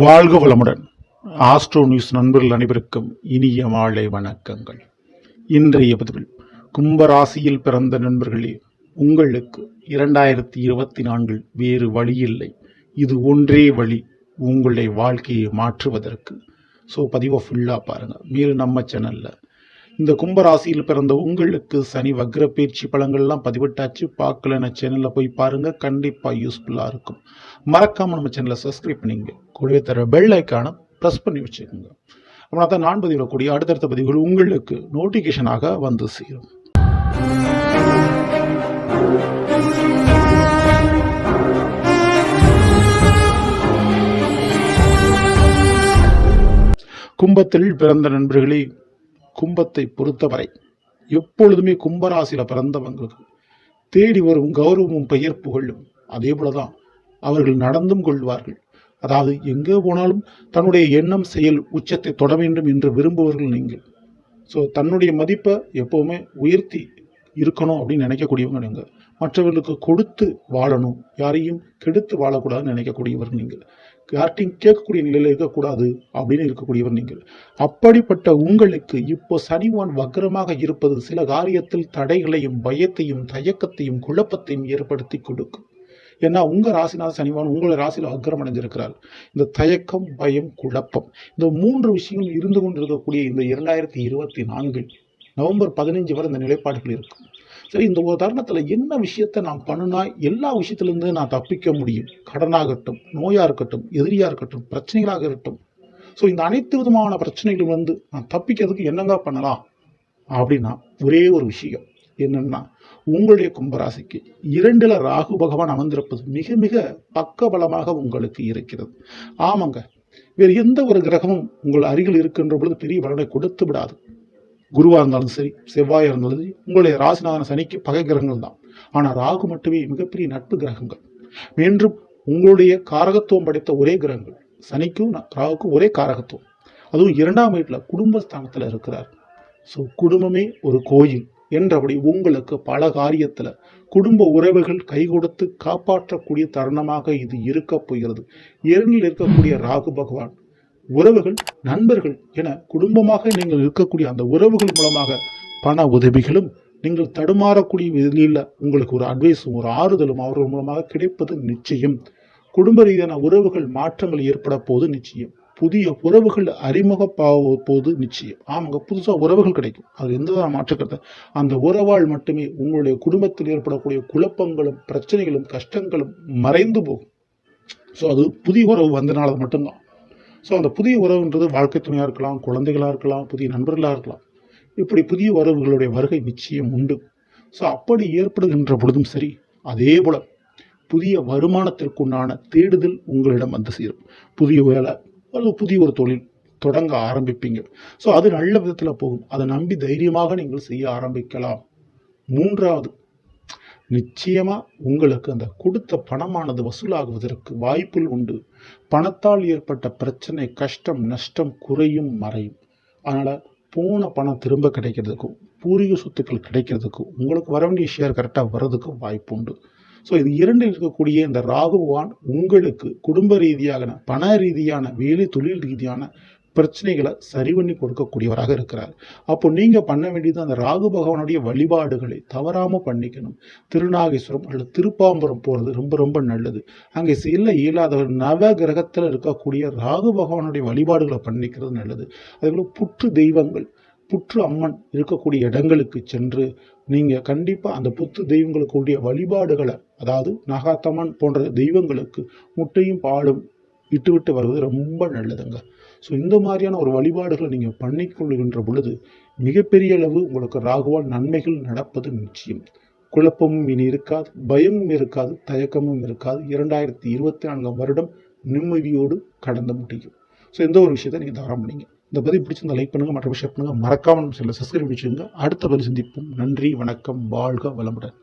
வாழ்க வளமுடன். Astro news நண்பர்கள் அனைவருக்கும் இனிய மாலை வணக்கங்கள். இன்றைய பதிவில் கும்பராசியில் பிறந்த நண்பர்களே உங்களுக்கு இரண்டாயிரத்தி இருபத்தி நான்கில் வேறு வழி இல்லை. இது ஒன்றே வழி உங்களுடைய வாழ்க்கையை மாற்றுவதற்கு. ஸோ பதிவை ஃபுல்லாக பாருங்கள் மேலும் நம்ம சேனலில் இந்த கும்பராசியில் பிறந்த உங்களுக்கு சனி வக்ர பயிற்சி பழங்கள்லாம் பதிவிட்டாச்சு பார்க்கலன சேனலில் போய் பாருங்கள் கண்டிப்பாக யூஸ்ஃபுல்லாக இருக்கும். மறக்காமல் நம்ம சேனலை சப்ஸ்கிரைப் பண்ணிங்க. கூடவே தர பெல் ஐக்கானை ப்ரெஸ் பண்ணி வச்சுக்கோங்க. அப்படின்னா தான் நான் பதிவிடக்கூடிய அடுத்தடுத்த பதிவுகள் உங்களுக்கு நோட்டிஃபிகேஷனாக வந்து சேரும். கும்பத்தில் பிறந்த நண்பர்களே கும்பத்தை பொறுத்தவரை எப்பொழுதுமே கும்பராசியில் பிறந்தவங்களுக்கு தேடி வரும் கௌரவமும் பெயர் புகழும். அதே போலதான் அவர்கள் நடந்தும் கொள்வார்கள். அதாவது எங்கே போனாலும் தன்னுடைய எண்ணம் செயல் உச்சத்தை தொட வேண்டும் என்று விரும்புவர்கள் நீங்கள். ஸோ தன்னுடைய மதிப்பை எப்போவுமே உயர்த்தி இருக்கணும் அப்படின்னு நினைக்கக்கூடியவங்க நீங்கள் மற்றவர்களுக்கு கொடுத்து வாழணும். யாரையும் கெடுத்து வாழக்கூடாதுன்னு நினைக்கக்கூடியவர் நீங்கள் யார்ட்டையும் கேட்கக்கூடிய நிலையில் இருக்கக்கூடாது அப்படின்னு இருக்கக்கூடியவர் நீங்கள் அப்படிப்பட்ட உங்களுக்கு இப்போ சனிவான் வக்ரமாக இருப்பது சில காரியத்தில் தடைகளையும் பயத்தையும் தயக்கத்தையும் குழப்பத்தையும் ஏற்படுத்தி கொடுக்கும். ஏன்னா உங்கள் ராசிநாத சனிவான் உங்களை ராசியில் அக்ரம் அடைஞ்சிருக்கிறார் இந்த தயக்கம் பயம் குழப்பம் இந்த மூன்று விஷயங்கள் இருந்து கொண்டிருக்கக்கூடிய இந்த இரண்டாயிரத்தி இருபத்தி நான்கில் நவம்பர் பதினஞ்சு வரை இந்த நிலைப்பாடுகள் இருக்கும். சரி இந்த ஒரு தருணத்தில் என்ன விஷயத்தை நான் பண்ணுனா எல்லா விஷயத்துலேருந்து நான் தப்பிக்க முடியும். கடனாகட்டும் நோயாக இருக்கட்டும் எதிரியாக இருக்கட்டும் பிரச்சனைகளாக இருக்கட்டும். ஸோ இந்த அனைத்து விதமான பிரச்சனைகளும் வந்து நான் தப்பிக்கிறதுக்கு என்னங்க பண்ணலாம்? அப்படின்னா ஒரே ஒரு விஷயம். என்னென்னா உங்களுடைய கும்பராசிக்கு இரண்டில் ராகு பகவான் அமர்ந்திருப்பது மிக மிக பக்கபலமாக உங்களுக்கு இருக்கிறது. ஆமாங்க. வேறு எந்த ஒரு கிரகமும் உங்கள் அருகில் இருக்கின்ற பொழுது பெரிய பலனை கொடுத்து விடாது. குருவாக இருந்தாலும் சரி செவ்வாயாக இருந்தாலும் சரி உங்களுடைய ராசிநாதன சனிக்கு பகை கிரகங்கள் தான். ஆனால் ராகு மட்டுமே மிகப்பெரிய நட்பு கிரகங்கள். மீண்டும் உங்களுடைய காரகத்துவம் படைத்த ஒரே கிரகங்கள். சனிக்கும் ராகுக்கும் ஒரே காரகத்துவம். அதுவும் இரண்டாம் வீட்டில் குடும்பஸ்தானத்தில் இருக்கிறார். ஸோ குடும்பமே ஒரு கோயில் என்றபடி உங்களுக்கு பல காரியத்தில் குடும்ப உறவுகள் கை கொடுத்து காப்பாற்றக்கூடிய தருணமாக இது இருக்க போகிறது. இரண்டில் இருக்கக்கூடிய ராகு பகவான் உறவுகள் நண்பர்கள் என குடும்பமாக நீங்கள் இருக்கக்கூடிய அந்த உறவுகள் மூலமாக பண உதவிகளும் நீங்கள் தடுமாறக்கூடிய வெளியில் உங்களுக்கு ஒரு அட்வைஸும் ஒரு ஆறுதலும் அவர்கள் மூலமாக கிடைப்பது நிச்சயம். குடும்ப ரீதியான உறவுகள் மாற்றங்கள் ஏற்பட போது நிச்சயம். புதிய உறவுகள் அறிமுகப்பாக போது நிச்சயம். ஆமாங்க புதுசாக உறவுகள் கிடைக்கும். அது எந்த மாற்றுக்கிறது அந்த உறவால் மட்டுமே உங்களுடைய குடும்பத்தில் ஏற்படக்கூடிய குழப்பங்களும் பிரச்சனைகளும் கஷ்டங்களும் மறைந்து போகும். ஸோ அது புதிய உறவு வந்தனால மட்டும்தான். ஸோ அந்த புதிய உறவுன்றது வாழ்க்கை துணையாக இருக்கலாம் குழந்தைகளாக இருக்கலாம் புதிய நண்பர்களாக இருக்கலாம். இப்படி புதிய உறவுகளுடைய வருகை நிச்சயம் உண்டு. ஸோ அப்படி ஏற்படுகின்ற பொழுதும் சரி அதே போல் புதிய வருமானத்திற்குண்டான தேடுதல் உங்களிடம் வந்து சேரும். புதிய வேலை அல்லது புதிய ஒரு தொழில் தொடங்க ஆரம்பிப்பீங்க. ஸோ அது நல்ல விதத்தில் போகும். அதை நம்பி தைரியமாக நீங்கள் செய்ய ஆரம்பிக்கலாம். மூன்றாவது நிச்சயமாக உங்களுக்கு அந்த கொடுத்த பணமானது வசூலாகுவதற்கு வாய்ப்புகள் உண்டு. பணத்தால் ஏற்பட்ட பிரச்சனை கஷ்டம் நஷ்டம் குறையும் மறையும். அதனால் போன பணம் திரும்ப கிடைக்கிறதுக்கும் பூர்வீக சொத்துக்கள் கிடைக்கிறதுக்கும் உங்களுக்கு வர வேண்டிய ஷேர் கரெக்டாக வர்றதுக்கும் வாய்ப்பு உண்டு. ஸோ இது இரண்டில் இருக்கக்கூடிய இந்த ராகுவான் உங்களுக்கு குடும்ப ரீதியான பண ரீதியான வேலை தொழில் ரீதியான பிரச்சனைகளை சரி பண்ணி கொடுக்கக்கூடியவராக இருக்கிறார். அப்போ நீங்கள் பண்ண வேண்டியது அந்த ராகு பகவானுடைய வழிபாடுகளை தவறாமல் பண்ணிக்கணும். திருநாகேஸ்வரம் அல்லது திருப்பாம்பரம் போகிறது ரொம்ப ரொம்ப நல்லது. அங்கே செல்ல இயலாதவர் நவ கிரகத்தில் இருக்கக்கூடிய ராகு பகவானுடைய வழிபாடுகளை பண்ணிக்கிறது நல்லது. அதேபோல் புற்று தெய்வங்கள் புற்று அம்மன் இருக்கக்கூடிய இடங்களுக்கு சென்று நீங்கள் கண்டிப்பாக அந்த புத்து தெய்வங்களுக்குரிய வழிபாடுகளை அதாவது நாகாத்தம்மன் போன்ற தெய்வங்களுக்கு முட்டையும் பாலும் விட்டுவிட்டு வருவது ரொம்ப நல்லதுங்க. ஸோ இந்த மாதிரியான ஒரு வழிபாடுகளை நீங்கள் பண்ணிக்கொள்கின்ற பொழுது மிகப்பெரிய அளவு உங்களுக்கு ராகுவால் நன்மைகள் நடப்பது நிச்சயம். குழப்பமும் இனி இருக்காது பயமும் இருக்காது தயக்கமும் இருக்காது. இரண்டாயிரத்தி இருபத்தி நான்காம் வருடம் நிம்மதியோடு கடந்து முடியும். ஸோ எந்த ஒரு விஷயத்தை நீங்கள் தவறாம பண்ணீங்க. இந்த பதிவு பிடிச்சிருந்தா லைக் பண்ணுங்கள் மற்ற விஷயம் பண்ணுங்கள் மறக்காமல் நம்ம சில சப்ஸ்கிரைப் பிடிச்சிருங்க அடுத்த பதில் சந்திப்போம். நன்றி வணக்கம் வாழ்க வளமுடன்.